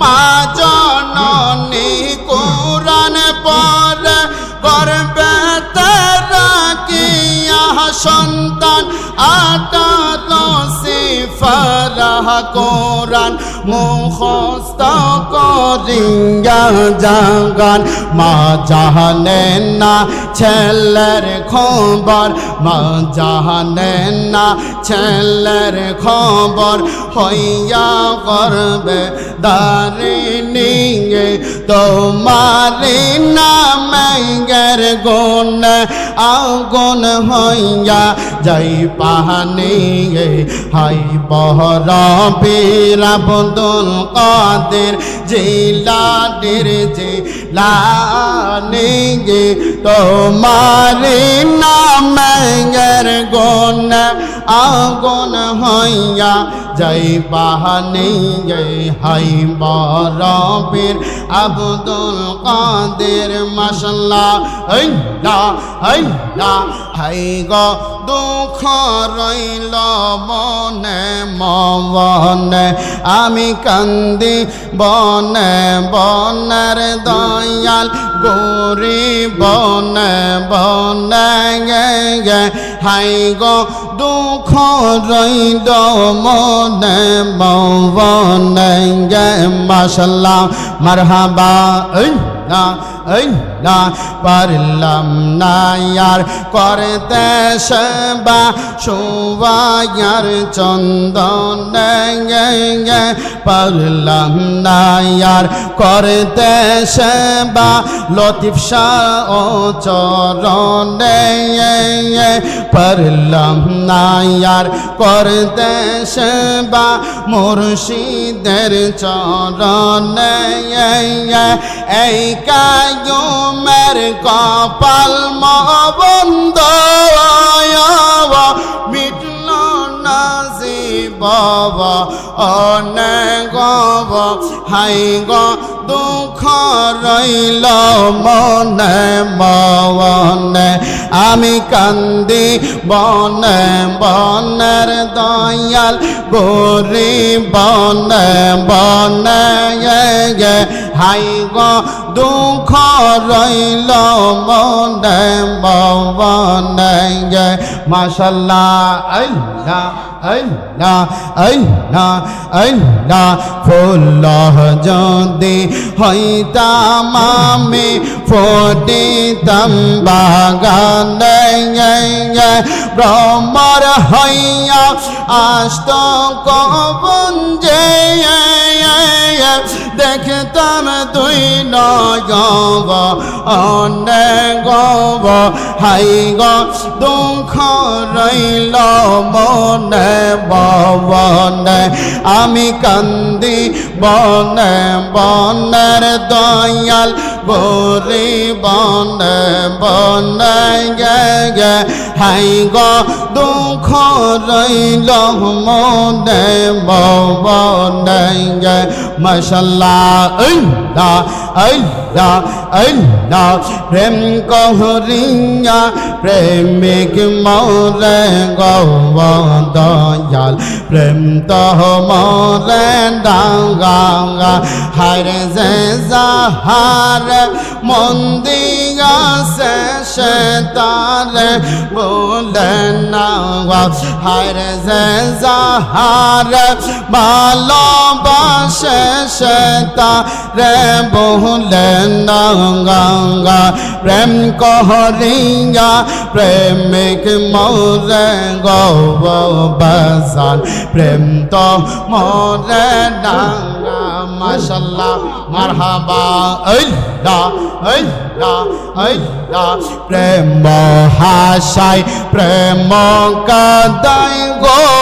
মা জননী কোরআন পর করবে তারা কিয়া সন্তান আটালো সিফারাহ কোরআন। মুখস্ত করিয়া মা জাহানেন না ছেলের খবর, মা জাহানেন না ছেলের খবর হইয়া করবে দারিণী তোমারি নামের গুণ আগুন হইয়া যাই পাহানি হাই বহর বীর আব্দুল কাদের জিলাদের জিলানি তোমার নামের গুণ আগুন হইয়া যাই বাহানি হাই বরবীর আব্দুল কাদের না এই না, হাই গো, দুঃখ রইল মনে মনে। আমি কান্দি বনে বনের দয়াল গরি বন বন হাই গো দুঃখ রইদ মন মনে মাসাল্লাহ মারহাবা না, এই না, পারলাম না ইয়ার করতে সেবা সুবায়ার চন্দন পারলাম না ইয়ার করতে সেবা লতিফ শাহ ও চরণ পারলাম না ইয়ার করতে সেবা মুর্শিদের চরণ এই কায়ুমের কপাল মবন্দ মিটল নাজি বাবা অনেক হাই গ দুঃখ রইল মনে মনে। আমি কান্দি বনে বনের দয়াল গরি বনে বনে হাই গ দুঃখ রইল মনে মনে গে মাশাল্লাহ, আল্লাহ আল্লাহ আল্লাহ আল্লাহ। ফুল্লাহ যদি হইতাম আমি, ফটিতাম বাগানে ব্রহ্মর হইয়া আস্ত কবন যে দেখতাম তুই নগব অনেক গব হাই গ দুঃখ রইল মনে বনে আমি কান্দি বনে, বনের দয়াল গরি বনে বনে গে হাই গ দুঃখ রইল মনে বনে গে মশাল্লাহ আল্লাহ আল্লাহ আল্লাহ প্রেম কহরিয়া প্রেমিক মরে গব দয়াল প্রেম তো মরে ডাঙ্গা হারে যে যাহার মন্দিরা বলে না হারে যে যাহার ভালোবাসে সে তারে বলে না গঙ্গা প্রেম কহরিয়া প্রেমিক মরে গব বাজান প্রেম তো মরে ডাঙ্গা মাশাল্লাহ মারহাবা আল্লাহ আল্লাহ আল্লাহ। প্রেম হাসাই প্রেম কাদাই গো।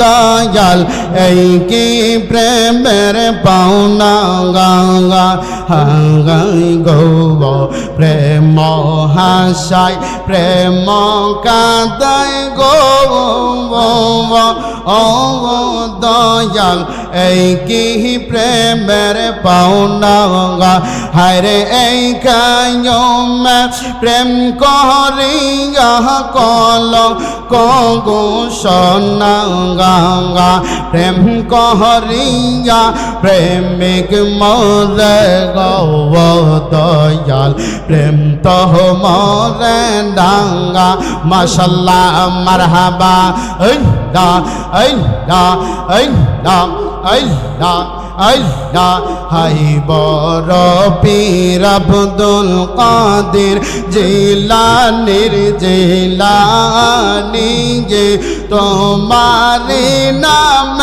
দয়াল এই কি প্রেমের পাওনা? গঙ্গা হাঙ্গাই গৌব প্রেম হাসাই, প্রেম কাদাই, গো ও দয়াল এই কি প্রেমের পাওনা হায়রে এই কায়ম প্রেম করিয়া কল কগো সোনাঙ্গা প্রেম কহরিয়া প্রেমিক মরে গৌ দয়াল। প্রেম তো মরে ডাঙ্গা মাসাল্লাহ মারহাবা। এই দা এই দা এই দা এই দা আল্লাহ হাই বড় পীর আব্দুল কাদের জিলানির জিলানি যে তোমার নাম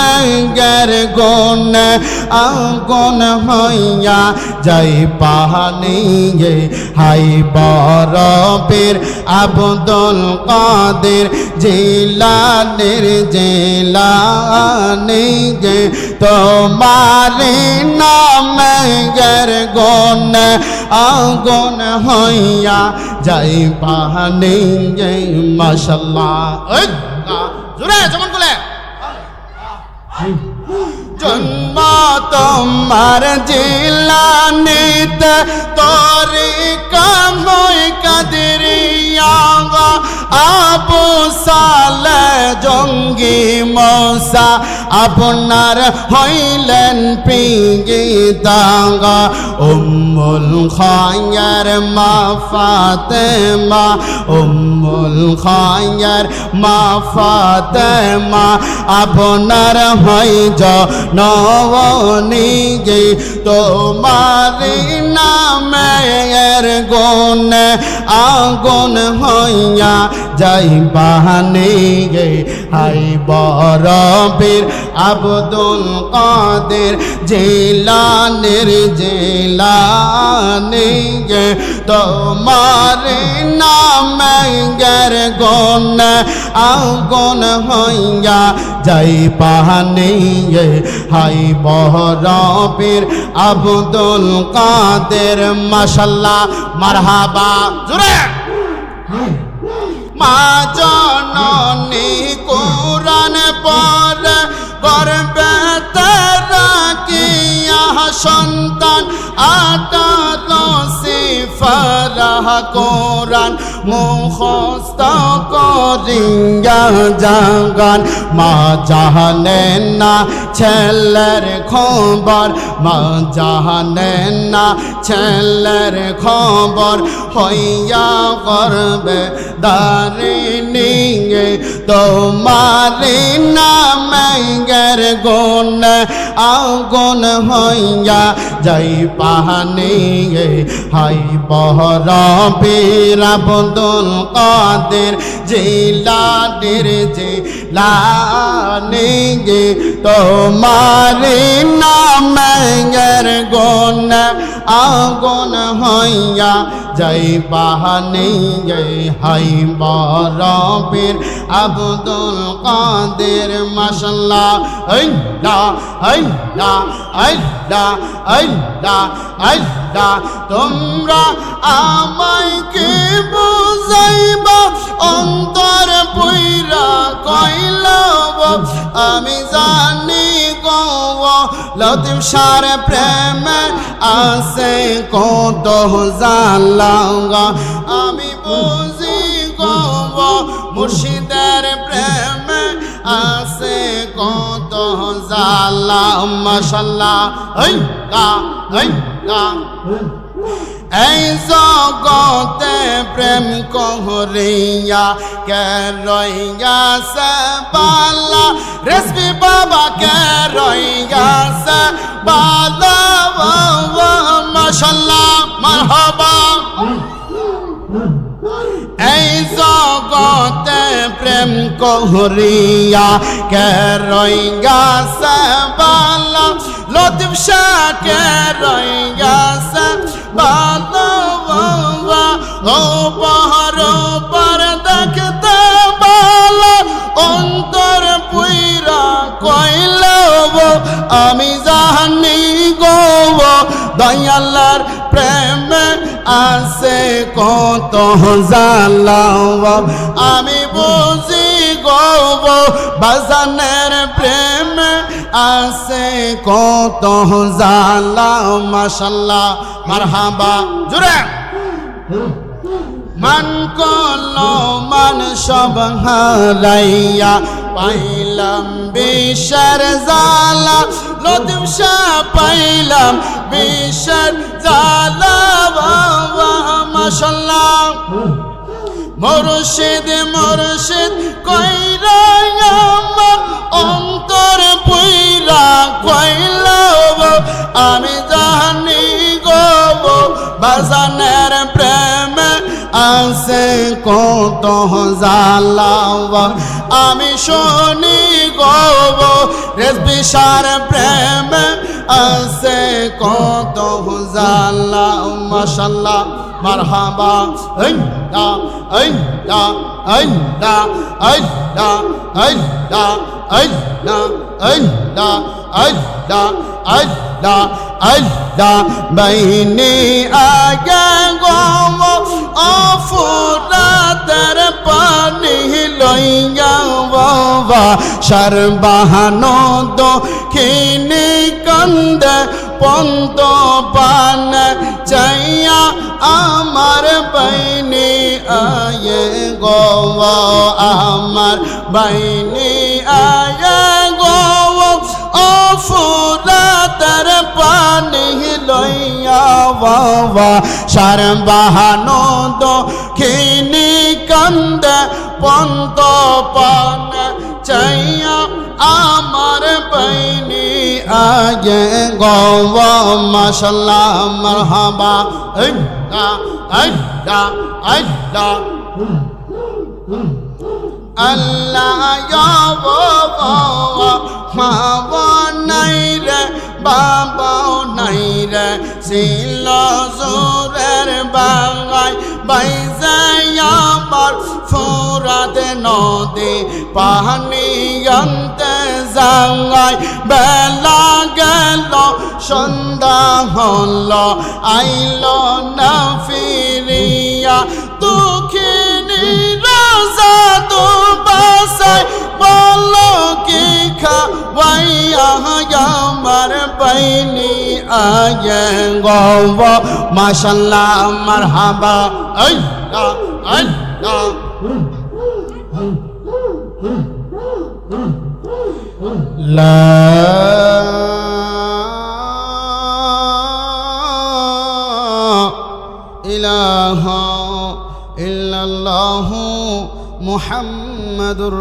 গের গুণ আগুন হইয়া যাই পাহানি গে হাই বড় পীর আব্দুল কাদের জিলানির জিলানি গে তোমার নাম গের গুণ আগুন হইয়া যাই পাহানি গে মাশাল্লাহ। জোরে যেমন বলে জন্ম তোমার জিলানিতে, তরি কামই কাদরিয়া আবু সালে জঙ্গি মৌসা আপনার হইলেন পিঙ্গি দাঙ্গা। উম্মুল খায়ার মা ফাতেমা, উম্মুল খায়ার মা ফাতেমা। আপনার হই য নবনী গে তোমার নামের গুণ আগুন হইয়া যাই বাহানি গে, হাই বরবীর আব্দুল কাদের জেলানের জেলানি গে, তোমার নামের গুণ আগুন হইয়া যাই পাহানি গে, হাই বহরবীর আব্দুল কাদের, মাশাল্লাহ, মারহাবা, জুড়ে। মা জননী কোরআন মুখস্ত করিয়া জাগান। মা জাহানেন না ছেলের খবর, মা জাহানেন না ছেলের খবর হইয়া করবে দারিণী তোমার নামের গুণ আগুন হইয়া যাই পাহানি হাই বহর পীরা বদল কাদের জিলাদের জিলানি গে। তোমার নামের গুণ আগুন হইয়া যাই বাহানি গে হাই বরবীর। আব্দুল কাদের মাসাল্লাহ আল্লাহ আল্লাহ আল্লাহ আল্লাহ আল্লাহ তোমরা আমায় কি বুঝাইবা? অন্তর পুইরা কইল আমি জানি গো লতিফ সার প্রেম আছে কত জালা আমি বুঝি গো মুর্শিদের প্রেম আছে কত জালা মশাল্লাহ। এই গা এই গা এই জগতে প্রেম কহরিয়া কে রইয়া সে বালা। রেসপি বাবা কে রইয়া সে বালা। মাশাল্লাহ, মারহাবা। এই জগতে প্রেম কহরিয়া কে রইয়া সে বালা। লতিফ শাহ কে রইয়া সে বালা ও পাহাড় পার দেখতে আমি জানি গো দয়ালার প্রেম আছে কত জালাও আমি বুঝি গব বাজানের প্রেম আছে কত জালাও মাশাল্লাহ, মারহাবা। জুড়ে। মান করল, মান সব হারাইয়া পাইলাম বিষের জালা লতিফ শাহ পাইলাম বিষের জালা বাবা, মাশাল্লাহ। মুর্শিদ মুর্শিদ কইরা বাজানের প্রেমে আছে কত জালাওয়া আমি শুনি গো রেসবিশার প্রেমে আছে কত জালা মাশাল্লাহ মারহাবা, আইন্দা আইন্দা আইন্দা আইন্দা আইন্দা আইন্দা আইন্দা আইন্দা। আইন্দা আইন্দা বাইনি আগে গম অফুরাতের পানি লইয়া বাবা, সর্বাহানো দক্ষিণী কন্দে পন্ত পান চাইয়া আমার বাইনি আয়ে গো আমার বাইনি আয়ে শর্বাহানো দক্ষিণী কন্দ পন্ত পান চাইয়া আমার বৈনি আগে গৌ মশলা মরহবা আড্ডা আড্ডা আড্ডা আল্লাহ মা নাই রে বাবাও নাই রে শিল জোরের বাঙাই বাইজাই আমার ফুরাত নদী পাহানি আনতে জাঙ্গাই বেলা গেল, সন্ধ্যা হল, আইল না ফিরিয়া। দুঃখিনী রাজা তো বাসায় বলো কি খাওয়াইয়া পাইনি আগে গব। মাশাল্লাহ আমার হাবা আল্লাহ আল্লাহ। লা ইলাহা ইল্লাল্লাহু মুহাম্মাদুর